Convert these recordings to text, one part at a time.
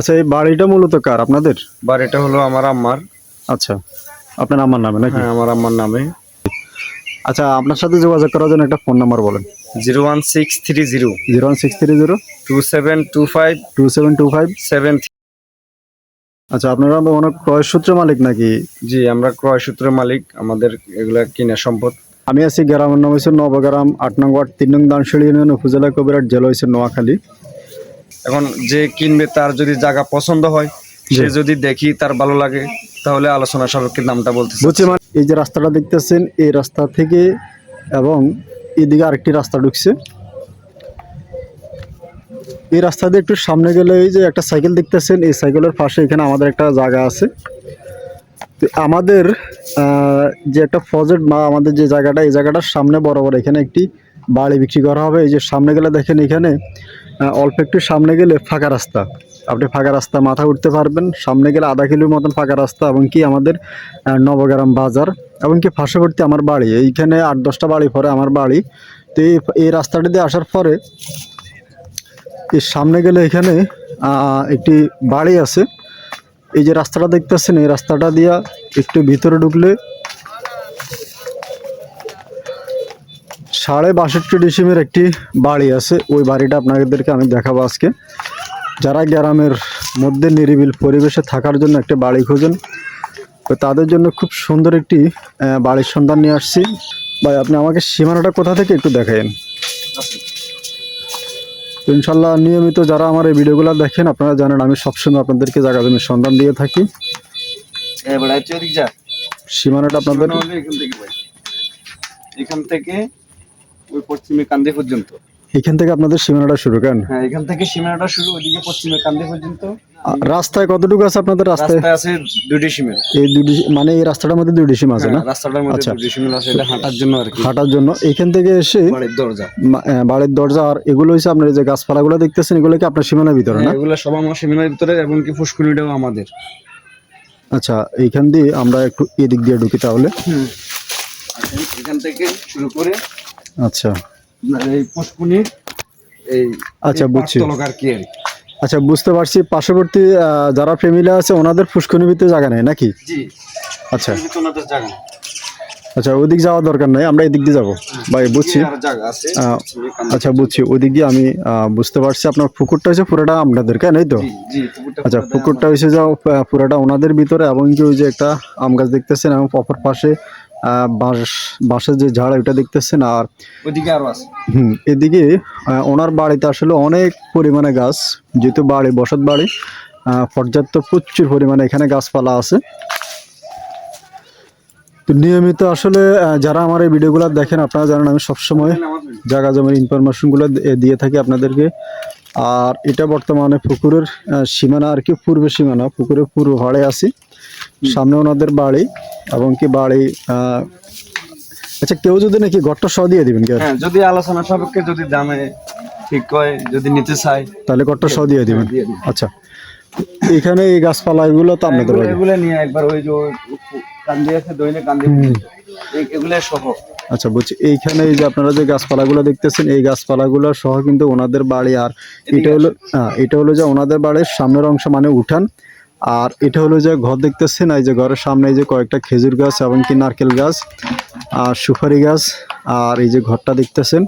আচ্ছা এই বাড়িটা মূলত কার? আপনাদের? বাড়িটা হলো আমার আম্মার। আচ্ছা আপনার আমার নামে নাকি? হ্যাঁ আমার আম্মার নামে। আচ্ছা আপনার সাথে যোগাযোগ করার জন্য একটা ফোন নাম্বার বলেন। Zero one six three zero. Zero one six three zero. Two seven two five. Two seven two five. Seven আচ্ছা আপনারা অনেক ক্রয় সূত্র মালিক নাকি? জি আমরা ক্রয় সূত্রের মালিক আমাদের এগুলা কিনা সম্পদ। আমি আছি গ্রামের নাম হয়েছে নবগ্রাম আট নং ওয়ার্ড তিন নং দানশিড়ি ইউনিয়ন উপজেলা কবিরাট জেলা হয়েছে নোয়াখালী। এখন যে কিনবে তার যদি জায়গা পছন্দ হয় সে যদি দেখি তার ভালো লাগে তাহলে আলোচনা সাপেক্ষে দামটা বলতে বুঝছি মানে এই যে রাস্তাটা দেখতেছেন এই রাস্তা থেকে এবং এদিকে আরেকটি রাস্তা ঢুকছে। এই রাস্তা দিয়ে একটু সামনে গেলে এই যে একটা সাইকেল দেখতেছেন এই সাইকেলের পাশে এখানে আমাদের একটা জায়গা আছে। তো আমাদের যে একটা প্রজেক্ট বা আমাদের যে জায়গাটা এই জায়গাটার সামনে বরাবর এখানে একটি বাড়ি বিক্রি করা হবে। এই যে সামনে গেলে দেখেন এখানে অল্প একটু সামনে গেলে ফাঁকা রাস্তা। আপনি ফাঁকা রাস্তা মাথা উঠতে পারবেন। সামনে গেলে আধা কিলোর মতন ফাঁকা রাস্তা এবং কি আমাদের নবগ্রাম বাজার এবং কি পার্শ্ববর্তী আমার বাড়ি। এইখানে আট, দশটা বাড়ি পরে আমার বাড়ি। তো এই এই রাস্তাটা দিয়ে আসার পরে এর সামনে গেলে এখানে একটি বাড়ি আছে। এই যে রাস্তাটা দেখতেছেন, এই রাস্তাটা দিয়া একটু ভিতরে ঢুকলে সাড়ে বাষট্টি ডিসিমের একটি বাড়ি আছে। ওই বাড়িটা আপনাদেরকে আমি দেখাবো আজকে। যারা গ্রামের মধ্যে নিরিবিল পরিবেশে থাকার জন্য একটা বাড়ি খোঁজেন তো তাদের জন্য খুব সুন্দর একটি বাড়ির সন্ধান নিয়ে আসছি। ভাই আপনি আমাকে সীমানাটা কোথা থেকে একটু দেখাইন ইনশাল্লাহ নিয়মিত যারা আমার এই ভিডিওগুলো দেখেন আপনারা জানেন আমি সবসময় আপনাদেরকে জায়গা জমির সন্ধান দিয়ে থাকি। সীমানাটা আপনাদের। এখান থেকে ওই পশ্চিমে কান্দি পর্যন্ত। এখান থেকে আপনাদের সীমানাটা শুরু করেন হ্যাঁ এখান থেকে সীমানাটা শুরু ওইদিকে পশ্চিমে কান্দি পর্যন্ত। রাস্তায় কতটুকু আছে আপনাদের রাস্তায়? রাস্তায় আছে দুটি সীমের এই দুটি মানে এই রাস্তাটার মধ্যে দুটি সীমা আছে না? হ্যাঁ, রাস্তাটার মধ্যে আচ্ছা। দুটি সীমের আছে এটা হাঁটার জন্য আর কি। হাঁটার জন্য। এখান থেকে এসে বাড়ির দরজা। বাড়ির দরজা আর এগুলো হচ্ছে আপনার যে গাছপালাগুলো দেখতেছেন এগুলো কি আপনার সীমানার ভিতরে না? হ্যাঁ, এগুলো সব আমার সীমানার ভিতরে এবং কি ফুসকুনিটাও আমাদের। আচ্ছা এইখান দিয়ে আমরা একটু এদিক দিয়ে ঢুকি তাহলে। এখান থেকে শুরু করে আচ্ছা। এই পুষ্কুনির এই আচ্ছা, বুঝছি। আর কি আর আচ্ছা বুঝতে পারছি। পার্শ্ববর্তী যারা ফ্যামিলি আছে ওনাদের ভিতরে জায়গা নেই নাকি? জি। আচ্ছা। ওনাদের জায়গা না। আচ্ছা ওদিক যাওয়ার দরকার নাই আমরা এদিক দিয়ে যাব। ভাই বুঝছি। আচ্ছা বুঝছি। ওদিক দিয়ে আমি বুঝতে পারছি আপনার পুকুরটা হচ্ছে পুরোটা আপনাদের কেন তো? আচ্ছা পুকুরটা হচ্ছে যাও পুরোটা ওনাদের ভিতরে এবং কি ওই যে একটা আম গাছ দেখতেছেন এবং অপর পাশে বাঁশ বাঁশের যে ঝাড় ওইটা দেখতেছেন আর। ওইদিকে আরও আছে হুম এদিকে ওনার বাড়িতে আসলে অনেক পরিমাণে গাছ যেহেতু বাড়ি বসত বাড়ি পর্যাপ্ত প্রচুর পরিমাণে এখানে গাছপালা আছে তো নিয়মিত আসলে যারা আমার এই ভিডিওগুলো দেখেন আপনারা জানেন আমি সবসময় জায়গা জমির ইনফরমেশনগুলো দিয়ে থাকি আপনাদেরকে আর এটা বর্তমানে পুকুরের সীমানা আর কি পূর্ব সীমানা পুকুরের পূর্ব ভাড়ে আছি। সামনে ওনাদের বাড়ি এবং কি বাড়ি আচ্ছা কেউ যদি নাকি ঘরটা সহ দিয়ে দিবেন? হ্যাঁ যদি আলোচনা সাপেক্ষে যদি দামে ঠিক হয় যদি নিতে চাই তাহলে ঘরটা সহ দিয়ে দিবেন। আচ্ছা এখানে এই গাছপালা এগুলো তো আপনাদের এগুলো- নিয়ে একবার ওই যে কান্দি আছে দইনে কান্দি এগুলো সহ। আচ্ছা বলছি এইখানে এই যে আপনারা যে গাছপালাগুলো দেখতেছেন এই গাছপালাগুলো সহ কিন্তু ওনাদের বাড়ি আর এটা হলো হ্যাঁ, এটা হলো যে ওনাদের বাড়ির সামনের অংশ মানে উঠান। আর এটা হলো যে ঘর দেখতেছেন এই যে ঘরের সামনে এই যে কয়েকটা খেজুর গাছ এবং কি নারকেল গাছ আর সুপারি গাছ আর এই যে ঘরটা দেখতেছেন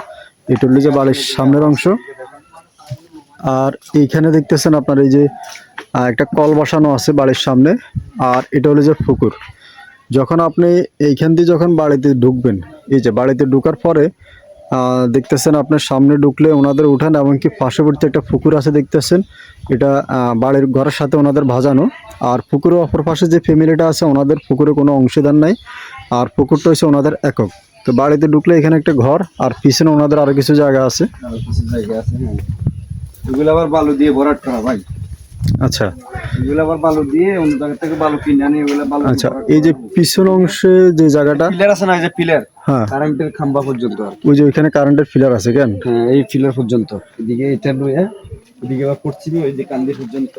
এটা হলো যে বাড়ির সামনের অংশ। আর এইখানে দেখতেছেন আপনার এই যে একটা কল বসানো আছে বাড়ির সামনে আর এটা হলো যে পুকুর। যখন আপনি এইখান দিয়ে যখন বাড়িতে ঢুকবেন, এই যে বাড়িতে ঢুকার পরে দেখতেছেন আপনার সামনে ঢুকলে ওনাদের উঠান এমনকি পার্শ্ববর্তী একটা পুকুর আছে দেখতেছেন, এটা বাড়ির ঘরের সাথে ওনাদের ভাজানো। আর পুকুরের অপর পাশে যে ফ্যামিলিটা আছে, ওনাদের পুকুরে কোনো অংশীদার নাই। আর পুকুরটা হচ্ছে ওনাদের একক। তো বাড়িতে ঢুকলে এখানে একটা ঘর, আর পিছনে ওনাদের আরও কিছু জায়গা আছে। কিছু জায়গা আছে হ্যাঁ। এগুলো আবার বালু দিয়ে ভরাট করা, ভাই। আচ্ছা। এগুলো আবার বালু দিয়ে অন্য জায়গা থেকে বালু কিনে আনি এগুলো বালু আচ্ছা এই যে পিছন অংশে যে জায়গাটা? পিলার আছে না এই যে পিলার হ্যাঁ। কারেন্টের খাম্বা পর্যন্ত ওই যে ওইখানে কারেন্টের আছে কেন? হ্যাঁ এই পিলার পর্যন্ত। এদিকে এটা লয়ে এদিকে আবার পশ্চিমে ওই যে কান্দি পর্যন্ত।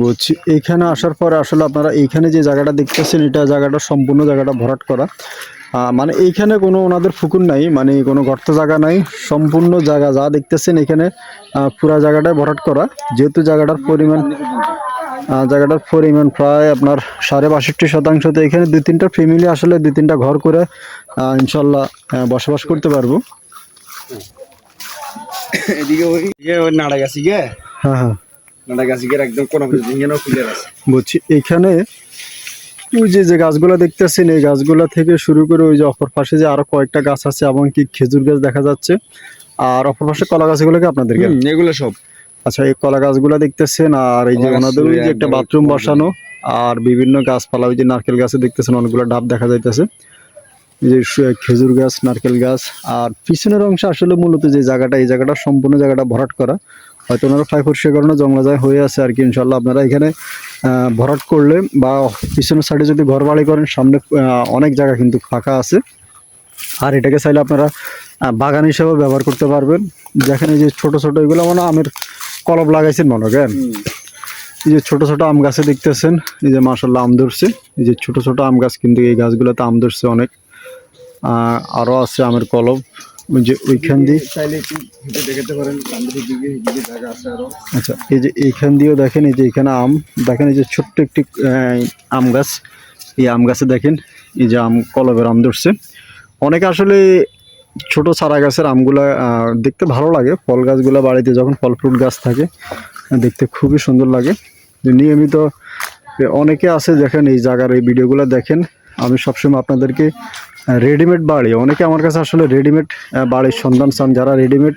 বুঝছি। এইখানে আসার পরে আসলে আপনারা এইখানে যে জায়গাটা দেখতেছেন এটা জায়গাটা সম্পূর্ণ জায়গাটা ভরাট করা। মানে এইখানে কোনো ওনাদের পুকুর নাই মানে কোনো গর্ত জায়গা নাই সম্পূর্ণ জায়গা যা দেখতেছেন এখানে পুরা জায়গাটাই ভরাট করা। যেহেতু জায়গাটার পরিমাণ জায়গাটার পরিমাণ প্রায় আপনার সাড়ে বাষট্টি শতাংশ তো এখানে দুই তিনটা ফ্যামিলি আসলে দুই তিনটা ঘর করে ইনশাল্লাহ বসবাস করতে পারব। এদিকে ওই নাড়া গাছি গে হ্যাঁ হ্যাঁ। নাড়া গাছি গে একদম কোনো ইঞ্জিনও বলছি এখানে ওই যে যে গাছগুলো দেখতেছেন এই গাছগুলো থেকে শুরু করে ওই যে অপর পাশে যে আরও কয়েকটা গাছ আছে এবং কি খেজুর গাছ দেখা যাচ্ছে। আর অপর পাশে কলা গাছগুলোকে আপনাদেরকে এগুলো সব। আচ্ছা এই কলা গাছগুলো দেখতেছেন আর এই যে ওনাদের ওই যে একটা বাথরুম বসানো আর বিভিন্ন গাছপালা ওই যে নারকেল গাছে দেখতেছেন অনেকগুলো ডাব দেখা যাইতেছে। এই যে খেজুর গাছ নারকেল গাছ আর পিছনের অংশে আসলে মূলত যে জায়গাটা এই জায়গাটা সম্পূর্ণ জায়গাটা ভরাট করা। হয়তো ওনারা ফাইভ পরিষ্কার কারণে জংলা যায় হয়ে আছে আর কি ইনশাল্লাহ আপনারা এখানে ভরাট করলে বা পিছনের সাইডে যদি ঘর বাড়ি করেন সামনে অনেক জায়গা কিন্তু ফাঁকা আছে। আর এটাকে চাইলে আপনারা বাগান হিসেবে ব্যবহার করতে পারবেন। যেখানে যে ছোট ছোট এগুলো মানে আমের কলব লাগাইছেন মনে করেন এই যে ছোট ছোট আম গাছে দেখতেছেন এই যে মাসাল্লাহ আম ধরছে। এই যে ছোট ছোট আম গাছ কিন্তু এই গাছগুলোতে আম ধরছে অনেক। আরও আছে আমের কলব। ওই যে ওইখান দিয়ে? চাইলে একটু হেঁটে দেখাতে পারেন আমাদের দিকে এদিকে জায়গা আছে আরও। আচ্ছা এই যে এইখান দিয়েও দেখেন এই যে এখানে আম দেখেন এই যে ছোট্ট একটি আম গাছ। এই আম গাছে দেখেন এই যে আম কলবের আম ধরছে। অনেকে আসলে ছোট চারা গাছের আমগুলা দেখতে ভালো লাগে। ফল গাছগুলো বাড়িতে যখন ফল ফ্রুট গাছ থাকে দেখতে খুবই সুন্দর লাগে। নিয়মিত অনেকে আছে দেখেন এই জায়গার এই ভিডিওগুলো দেখেন। আমি সবসময় আপনাদেরকে রেডিমেড বাড়ি। অনেকে আমার কাছে আসলে রেডিমেড বাড়ির সন্ধান চান। যারা রেডিমেড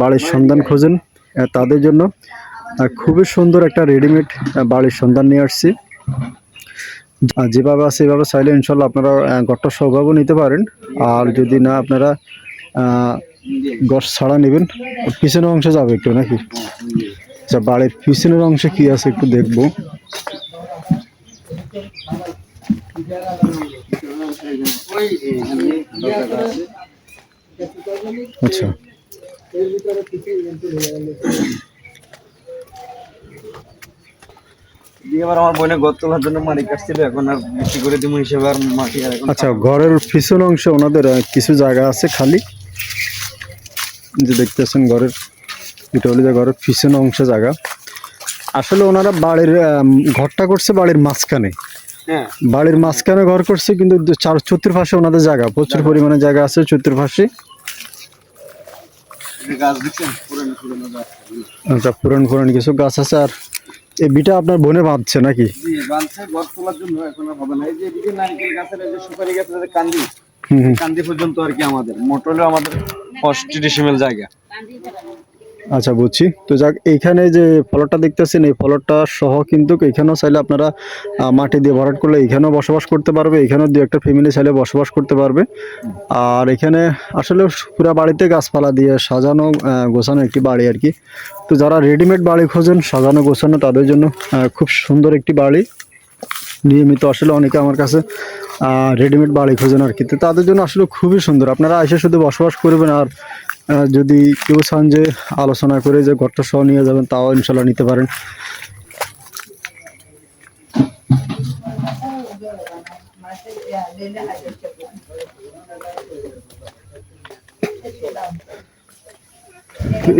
বাড়ির সন্ধান খোঁজেন তাদের জন্য খুবই সুন্দর একটা রেডিমেড বাড়ির সন্ধান নিয়ে আসছি। যেভাবে আছে সেভাবে চাইলে ইনশাল্লাহ আপনারা ঘরটা সহভাবে নিতে পারেন। আর যদি না, আপনারা গছ ছাড়া নেবেন, পিছনের অংশে যাবে একটু নাকি? আচ্ছা বাড়ির পিছনের অংশে কি আছে একটু দেখব। আচ্ছা। আবার আমার বোনে গত তোলার জন্য মাটি কাটছিল এখন আর করে দিব হিসেবে আর মাটি আর এখন আচ্ছা ঘরের পিছন অংশে ওনাদের কিছু জায়গা আছে খালি? যে দেখতেছেন ঘরের এটা হলো যে ঘরের পিছন অংশে জায়গা। আসলে ওনারা বাড়ির ঘরটা করছে বাড়ির মাঝখানে। বাড়ির মাঝখানে ঘর করছে কিন্তু চার চতুর্পাশে ওনাদের জায়গা প্রচুর পরিমাণে জায়গা আছে চতুর্পাশে। এই গাছ দেখছেন? পুরনো পুরনো গাছ। আচ্ছা পুরান পুরান কিছু গাছ আছে। আর এই বিটা আপনার বনে বাঁধছে নাকি? কান্দি পর্যন্ত আর কি আমাদের। মোটলে আমাদের ফর্টি ডিসিমেল জায়গা। আচ্ছা বুঝছি। তো যাক, এইখানে যে ফলটা দেখতেছেন, এই ফলটা সহ কিন্তু এখানেও চাইলে আপনারা মাটি দিয়ে ভরাট করলে এখানেও বসবাস করতে পারবে এখানেও দু একটা ফ্যামিলি চাইলে বসবাস করতে পারবে। আর এখানে আসলে পুরো বাড়িতে গাছপালা দিয়ে সাজানো গোছানো একটি বাড়ি আর কি। তো যারা রেডিমেড বাড়ি খোঁজেন, সাজানো, গোছানো, তাদের জন্য খুব সুন্দর একটি বাড়ি। নিয়মিত আসলে অনেকে আমার কাছে রেডিমেড বাড়ি খোঁজেন আর কি। তো তাদের জন্য আসলে খুবই সুন্দর। আপনারা এসে শুধু বসবাস করবেন আর যদি কেউ চান যে আলোচনা করে যে ঘরটা সহ নিয়ে যাবেন, তাও ইনশাল্লাহ নিতে পারেন।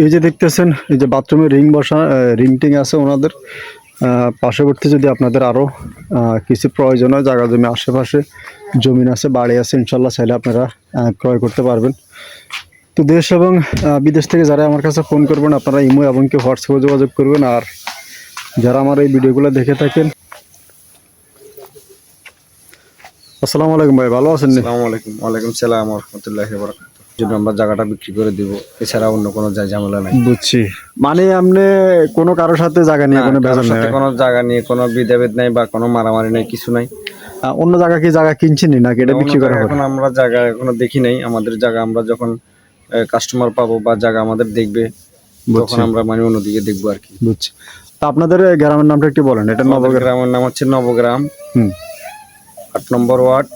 এই যে দেখতেছেন, এই যে বাথরুমে রিং বসা রিং টিং আছে ওনাদের। পার্শ্ববর্তী যদি আপনাদের আরও কিছু প্রয়োজন হয়, জায়গা জমি আশেপাশে জমিন আছে, বাড়ি আছে, ইনশাল্লাহ চাইলে আপনারা ক্রয় করতে পারবেন। তো দেশ এবং বিদেশ থেকে যারা আমার কাছে ফোন করবেন আপনারা ইমো এবং কি হোয়াটসঅ্যাপে যোগাযোগ করবেন। আর যারা আমার এই ভিডিওগুলো দেখে থাকেন আসসালামু আলাইকুম ভাই ভালো আছেন? আসসালামু আলাইকুম। ওয়ালাইকুম সালাম রহমতুল্লাহ জন্য আমরা জায়গাটা বিক্রি করে দিব। এছাড়া অন্য কোনো ঝামেলা নাই। বুঝছি। মানে আপনি কোনো কারোর সাথে জায়গা নিয়ে কোনো বেজার নেই? কোনো জায়গা নিয়ে কোনো বিধেভেদ নাই বা কোনো মারামারি নাই কিছু নাই। অন্য জায়গা কি জায়গা কিনছেন নাকি? এটা বিক্রি করা এখন আমরা জায়গা এখনও দেখি নাই। আমাদের জায়গা আমরা যখন কাস্টমার পাবো বা জায়গা আমাদের দেখবে তখন আমরা মানে অন্যদিকে দেখব আর কি। বুঝছি। তা আপনাদের গ্রামের নামটা একটু বলেন এটা আমাদের নবগ্রাম। গ্রামের নাম হচ্ছে নবগ্রাম। হুম। আট নম্বর ওয়ার্ড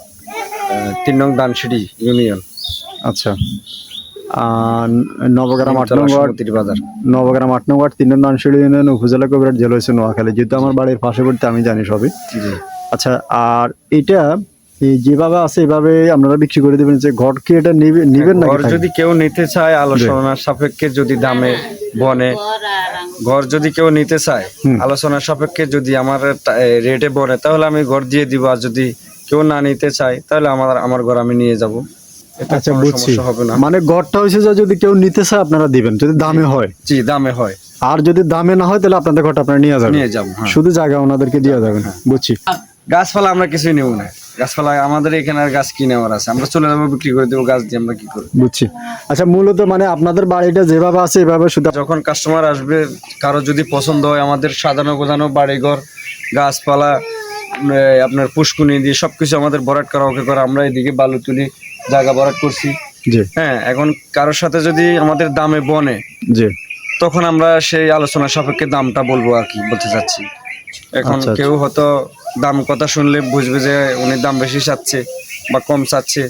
তিন নং দানসিডি ইউনিয়ন। আচ্ছা। আর নবগ্রাম আট নম্বর বাজার। নবগ্রাম আট নম্বর তিন নম্বর নানশিড়ি ইউনিয়ন উপজেলা কবিরাট জেলা হয়েছে নোয়াখালী। যেহেতু আমার বাড়ির পাশে পড়তে আমি জানি সবই। আচ্ছা আর এটা যেভাবে আছে এভাবে আপনারা বিক্রি করে দিবেন যে ঘর কি এটা নিবে- নিবেন নাকি ঘর যদি কেউ নিতে চায় আলোচনার সাপেক্ষে যদি দামে বনে ঘর যদি কেউ নিতে চায় আলোচনার সাপেক্ষে যদি আমার রেটে বনে তাহলে আমি ঘর দিয়ে দিব। আর যদি কেউ না নিতে চায় তাহলে আমার আমার ঘর আমি নিয়ে যাব। এটা আচ্ছা বুঝছি। হবে না। মানে ঘরটা হয়েছে যে যদি কেউ নিতে চায় আপনারা দিবেন যদি দামে হয়। জি দামে হয়। আর যদি দামে না হয় তাহলে আপনাদের ঘরটা আপনারা নিয়ে যাবেন। নিয়ে যাব হ্যাঁ। শুধু জায়গা ওনাদেরকে দিয়ে যাবেন বুঝছি। গাছপালা আমরা কিছুই নেব না। গাছপালা আমাদের এখানে আর গাছ কিনে আমার আছে? আমরা চলে যাব বিক্রি করে দেবো গাছ দিয়ে আমরা কি করব? বুঝছি। আচ্ছা মূলত মানে আপনাদের বাড়িটা যেভাবে আছে এভাবে শুধু যখন কাস্টমার আসবে কারও যদি পছন্দ হয় আমাদের সাজানো গোছানো বাড়িঘর গাছপালা আপনার পুষ্কুনি দিয়ে সবকিছু আমাদের ভরাট করা ওকে করা আমরা এদিকে বালু তুলি জায়গা ভরাট করছি। হ্যাঁ এখন কারোর সাথে যদি আমাদের দামে বনে জি। তখন আমরা সেই আলোচনা সাপেক্ষে দামটা বলব আর কি বলতে চাচ্ছি। এখন আচ্ছা, আচ্ছা। কেউ হয়তো দাম কথা শুনলে বুঝবে যে উনি দাম বেশি চাচ্ছে বা কম চাচ্ছে।